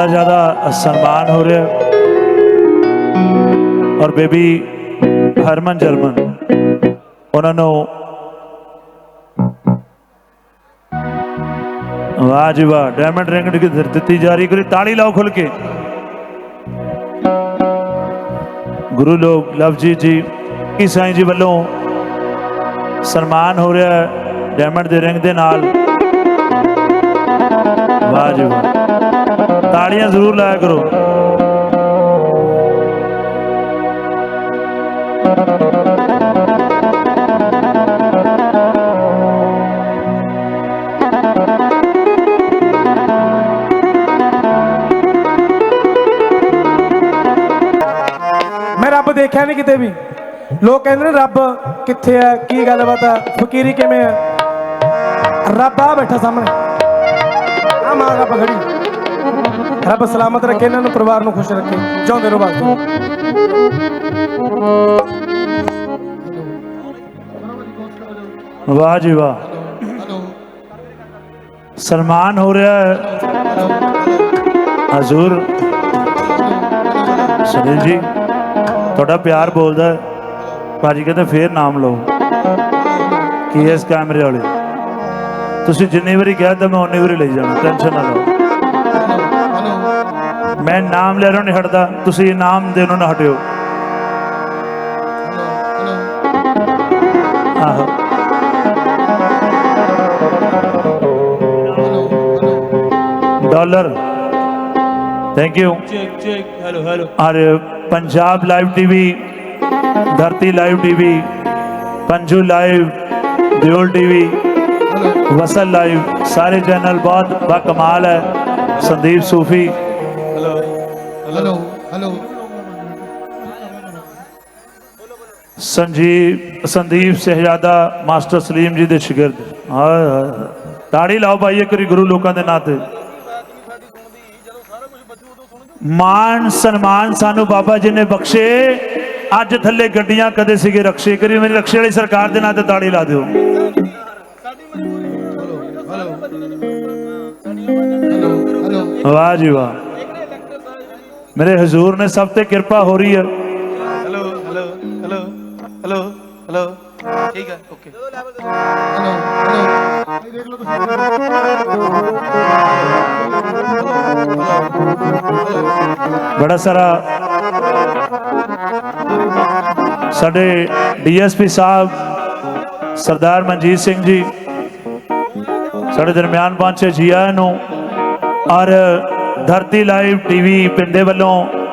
ਬੜਾ ਜ਼ਿਆਦਾ ਸਨਮਾਨ ਹੋ ਰਿਹਾ ਔਰ ਬੇਬੀ ਹਰਮਨ ਜਰਮਨ, ਉਹਨਾਂ ਨੂੰ ਵਾਹ ਜੀ ਵਾਹ ਡਾਇਮੰਡ ਰਿੰਗ ਦੀ ਦਿੱਤੀ ਜਾ ਰਹੀ ਕੋਈ ਤਾੜੀ ਲਾਓ ਖੁੱਲ ਕੇ। ਗੁਰੂ ਲੋਕ ਲਵਜੀਤ ਜੀ ਕੀ ਸਾਈਂ ਜੀ ਵੱਲੋਂ ਸਨਮਾਨ ਹੋ ਰਿਹਾ ਡਾਇਮੰਡ ਦੇ ਰਿੰਗ ਦੇ ਨਾਲ। ਵਾਹ ਜੀ ਵਾਹ। ਤਾੜੀਆਂ ਜ਼ਰੂਰ ਲਾਇਆ ਕਰੋ। ਮੈਂ ਰੱਬ ਦੇਖਿਆ ਨਹੀਂ ਕਿਤੇ ਵੀ। ਲੋਕ ਕਹਿੰਦੇ ਨੇ, ਰੱਬ ਕਿੱਥੇ ਆ? ਕੀ ਗੱਲਬਾਤ ਆ? ਫਕੀਰੀ ਕਿਵੇਂ ਆ? ਰੱਬ ਆ ਬੈਠਾ ਸਾਹਮਣੇ। ਆ ਮਾਂ ਰੱਬ ਖੜੀ। ਰੱਬ ਸਲਾਮਤ ਰੱਖੇ, ਇਹਨਾਂ ਨੂੰ ਪਰਿਵਾਰ ਨੂੰ ਖੁਸ਼ ਰੱਖੇ। ਜਿਉਂਦੇ ਰਹੋ ਬਾਤ ਵਾਹ ਜੀ ਵਾਹ। ਸਨਮਾਨ ਹੋ ਰਿਹਾ ਹੈ। ਹਜ਼ੂਰ। ਸੁਨੀਲ ਜੀ, ਤੁਹਾਡਾ ਪਿਆਰ ਬੋਲਦਾ ਭਾਜੀ ਕਹਿੰਦੇ ਫੇਰ ਨਾਮ ਲਓ। ਕੀ ਇਸ ਕੈਮਰੇ ਵਾਲੇ? ਤੁਸੀਂ ਜਿੰਨੀ ਵਾਰੀ ਕਿਹਾ ਤਾਂ ਮੈਂ ਉਨੀ ਵਾਰੀ ਲਈ ਜਾਣਾ। ਟੈਨਸ਼ਨ ਨਾ ਲਓ। ਮੈਂ ਨਾਮ ਲੈਣੋਂ ਨਹੀਂ ਹਟਦਾ। ਤੁਸੀਂ ਨਾਮ ਦੇਣੋਂ ਨਾ ਹਟਿਓ। ਆਹੋ। Dollar. Thank you check check hello hello ਔਰ Punjab live TV Dharti live TV ਪੰਜੂ live Deol TV ਵਸਲ ਲਾਈਵ ਸਾਰੇ ਚੈਨਲ ਬਹੁਤ ਬਾ ਕਮਾਲ ਹੈ। Sandeep Sufi hello hello Sanjeev Sandeep Shahzada master Salim ji ਦੇ ਸ਼ਾਗਿਰਦ। ਹਾਏ ਹਾਏ ਤਾੜੀ ਲਾਓ ਭਾਈ ਇੱਕ ਵਾਰੀ ਗੁਰੂ ਲੋਕਾਂ ਦੇ ਨਾਂ ਤੇ। ਮਾਨ ਸਨਮਾਨ ਸਾਨੂੰ ਬਾਬਾ ਜੀ ਨੇ ਬਖਸ਼ੇ। ਅੱਜ ਥੱਲੇ ਗੱਡੀਆਂ ਕਦੇ ਸੀਗੇ ਰਕਸ਼ੇ। ਕਰੀ ਮੇਰੀ ਰਕਸ਼ੇ ਵਾਲੀ ਸਰਕਾਰ ਦੇ ਨਾਂ ਤੇ ਤਾੜੀ ਲਾ ਦਿਓ। ਵਾਹ ਜੀ ਵਾਹ। ਮੇਰੇ ਹਜ਼ੂਰ ਨੇ ਸਭ ਤੇ ਕਿਰਪਾ ਹੋ ਰਹੀ ਹੈ। Hello hello hello hello hello ਠੀਕ ਹੈ ਓਕੇ। ਹੈਲੋ ਹੈਲੋ ਬੜਾ ਸਾਰਾ ਸਾਡੇ ਡੀਐਸਪੀ ਸਾਹਿਬ ਸਰਦਾਰ ਮਨਜੀਤ ਸਿੰਘ ਜੀ ਸਾਡੇ ਦਰਮਿਆਨ ਪਹੁੰਚੇ ਜੀ ਆਇਆਂ ਨੂੰ ਔਰ ਧਰਤੀ ਲਾਈਵ ਟੀਵੀ ਪਿੰਡੇ ਵੱਲੋਂ